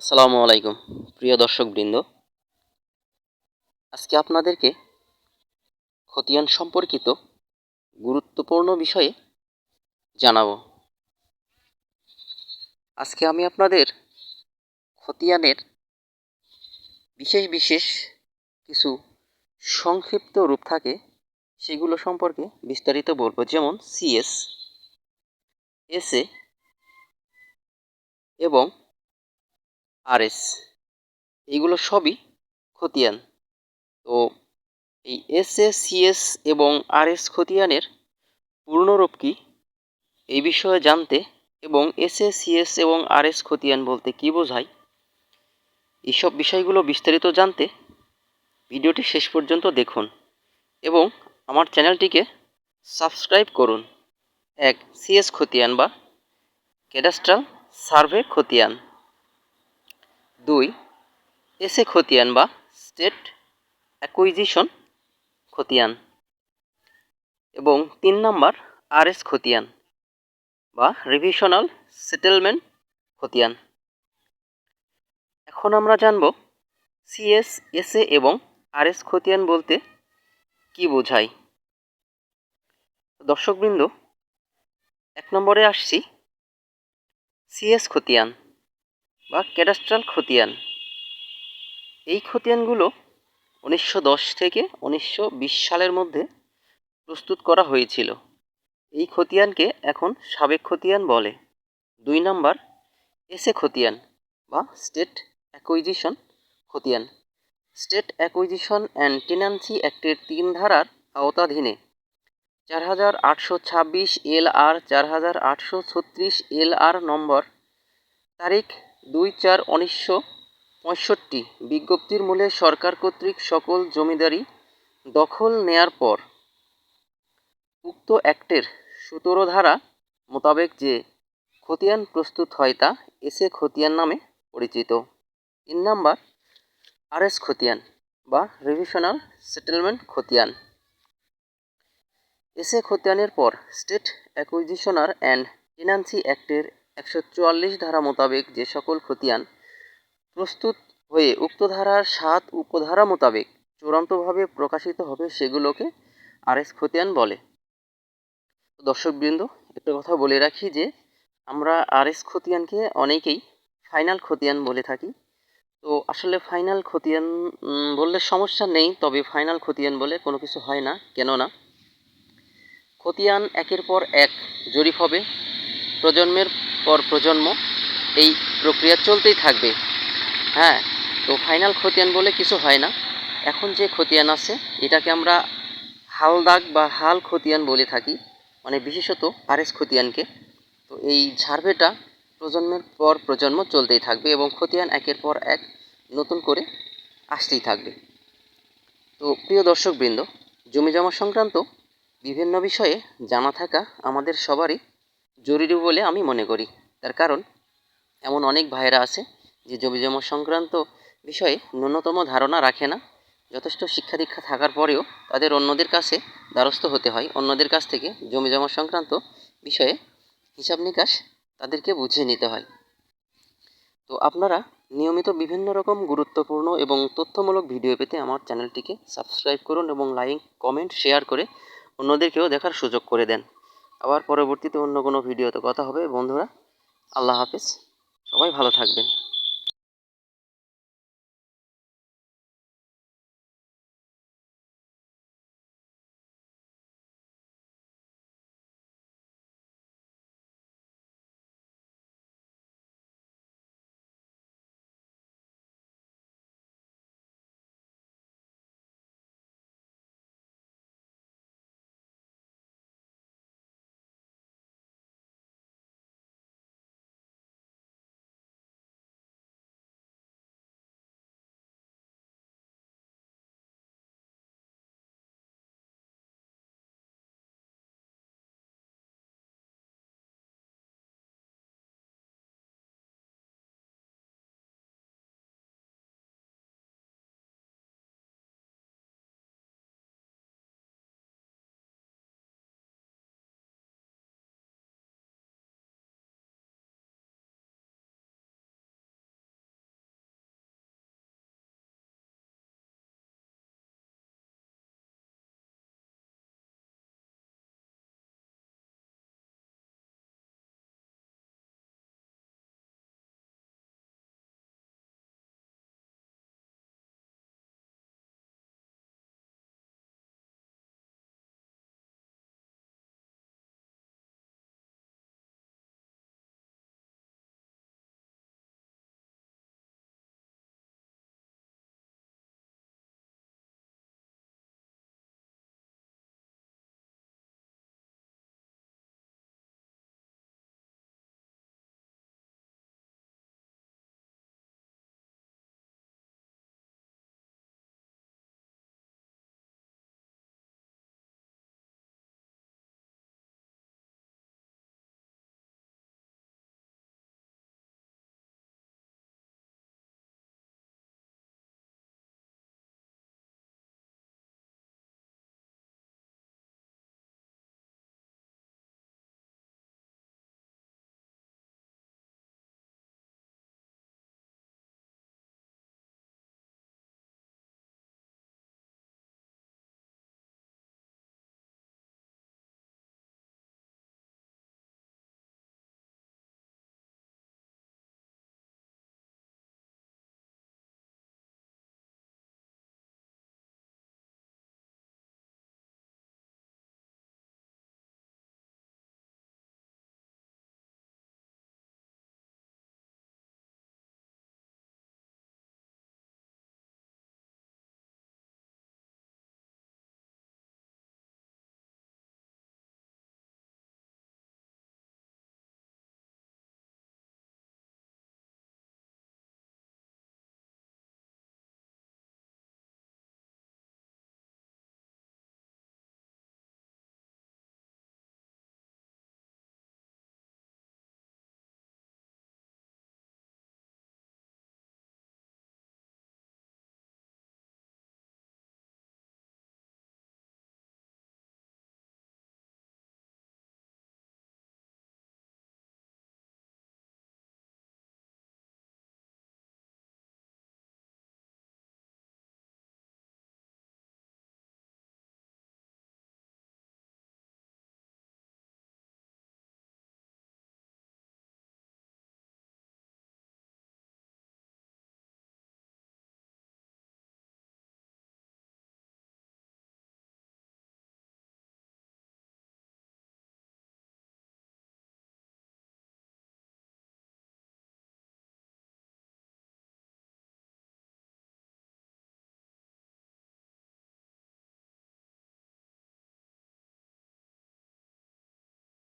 আসসালামু আলাইকুম, প্রিয় দর্শকবৃন্দ। আজকে আপনাদেরকে খতিয়ান সম্পর্কিত গুরুত্বপূর্ণ বিষয়ে জানাব। আজকে আমি আপনাদের খতিয়ানের বিশেষ বিশেষ কিছু সংক্ষিপ্ত রূপ থাকে, সেগুলো সম্পর্কে বিস্তারিত বলব। যেমন সিএস এসএ এবং আরএস। এইগুলো সবই খতিয়ান। তো এই এস এস সিএস এবং আর এস খতিয়ানের পূর্ণরূপ কী? এই বিষয়ে জানতে এবং এস এস সিএস এবং আর এস খতিয়ান বলতে কী বোঝায়, এইসব বিষয়গুলো বিস্তারিত জানতে ভিডিওটি শেষ পর্যন্ত দেখুন এবং আমার চ্যানেলটিকে সাবস্ক্রাইব করুন। এক সিএস খতিয়ান বা ক্যাডাস্ট্রাল সার্ভে খতিয়ান। দুই, এসে খতিয়ান বা স্টেট অ্যাকুইজিশন খতিয়ান এবং তিন নাম্বার আর এস খতিয়ান বা রিভিশনাল সেটেলমেন্ট খতিয়ান। এখন আমরা জানব সিএস এসএ এবং আর এস খতিয়ান বলতে কি বোঝায়। দর্শকবৃন্দ, এক নম্বরে আসছি, সিএস খতিয়ান। বা ক্যাডাস্ট্রাল খতিয়ান। এই খতিয়ানগুলো উনিশশো দশ থেকে উনিশশো বিশ সালের মধ্যে প্রস্তুত করা হয়েছিল। এই খতিয়ানকে এখন সাবেক খতিয়ান বলে। দুই নম্বর, এসে খতিয়ান বা স্টেট অ্যাকুইজিশন খতিয়ান। স্টেট অ্যাকুইজিশন অ্যান্ড টেনান্সি অ্যাক্টের তিন ধারার আওতাধীনে চার হাজার আটশো ছাব্বিশ এল আর, চার হাজার আটশো ছত্রিশ এল আর নম্বর তারিখ দুই চার উনিশশো পঁয়ষট্টি বিজ্ঞপ্তির মূলে সরকার কর্তৃক সকল জমিদারি দখল নেয়ার পর উক্ত অ্যাক্টের সতেরো ধারা মোতাবেক যে খতিয়ান প্রস্তুত হয় তা এসে খতিয়ান নামে পরিচিত। তিন নাম্বার আর এস খতিয়ান বা রিভিশনাল সেটেলমেন্ট খতিয়ান। এসে খতিয়ানের পর স্টেট অ্যাকুইজিশনার অ্যান্ড টেনান্সি অ্যাক্টের একশো চুয়াল্লিশ ধারা মোতাবেক যে সকল খতিয়ান প্রস্তুত হয়ে উক্ত ধারার সাত উপধারা মোতাবেক চূড়ান্তভাবে প্রকাশিত হবে, সেগুলোকে আরএস খতিয়ান বলে। দর্শকবৃন্দ, একটা কথা বলে রাখি যে, আমরা আরএস খতিয়ানকে অনেকেই ফাইনাল খতিয়ান বলে থাকি। তো আসলে ফাইনাল খতিয়ান বললে সমস্যা নেই, তবে ফাইনাল খতিয়ান বলে কোনো কিছু হয় না। কেননা, খতিয়ান একের পর এক জরিপ হবে। প্রজন্মের পর প্রজন্ম এই প্রক্রিয়া চলতেই থাকবে। হ্যাঁ তো ফাইনাল খতিয়ান বলে কিছু হয় না। এখন যে খতিয়ান আছে, এটাকে আমরা হাল দাগ বা হাল খতিয়ান বলে থাকি মানে বিশেষত আরএস খতিয়ানকে। তো এই সার্ভেটা প্রজন্মের পর প্রজন্ম চলতেই থাকবে এবং খতিয়ান একের পর এক নতুন করে আসতেই থাকবে। তো প্রিয় দর্শকবৃন্দ, জমি জমা সংক্রান্ত বিভিন্ন বিষয়ে জানা থাকা আমাদের সবারই জরুরি বলে আমি মনে করি। তার কারণ, এমন অনেক ভাইয়েরা আছে যে জমি জমা সংক্রান্ত বিষয়ে ন্যূনতম ধারণা রাখে না। যথেষ্ট শিক্ষা দীক্ষা থাকার পরেও তাদের অন্যদের কাছে দ্বারস্থ হতে হয়। অন্যদের কাছ থেকে জমি জমা সংক্রান্ত বিষয়ে হিসাব নিকাশ তাদেরকে বুঝিয়ে নিতে হয়। তো আপনারা নিয়মিত বিভিন্ন রকম গুরুত্বপূর্ণ এবং তথ্যমূলক ভিডিও পেতে আমার চ্যানেলটিকে সাবস্ক্রাইব করুন এবং লাইক, কমেন্ট, শেয়ার করে অন্যদেরকেও দেখার সুযোগ করে দেন। আবার পরবর্তীতে অন্য কোনো ভিডিওতে কথা হবে। বন্ধুরা আল্লাহ হাফিজ। সবাই ভালো থাকবেন।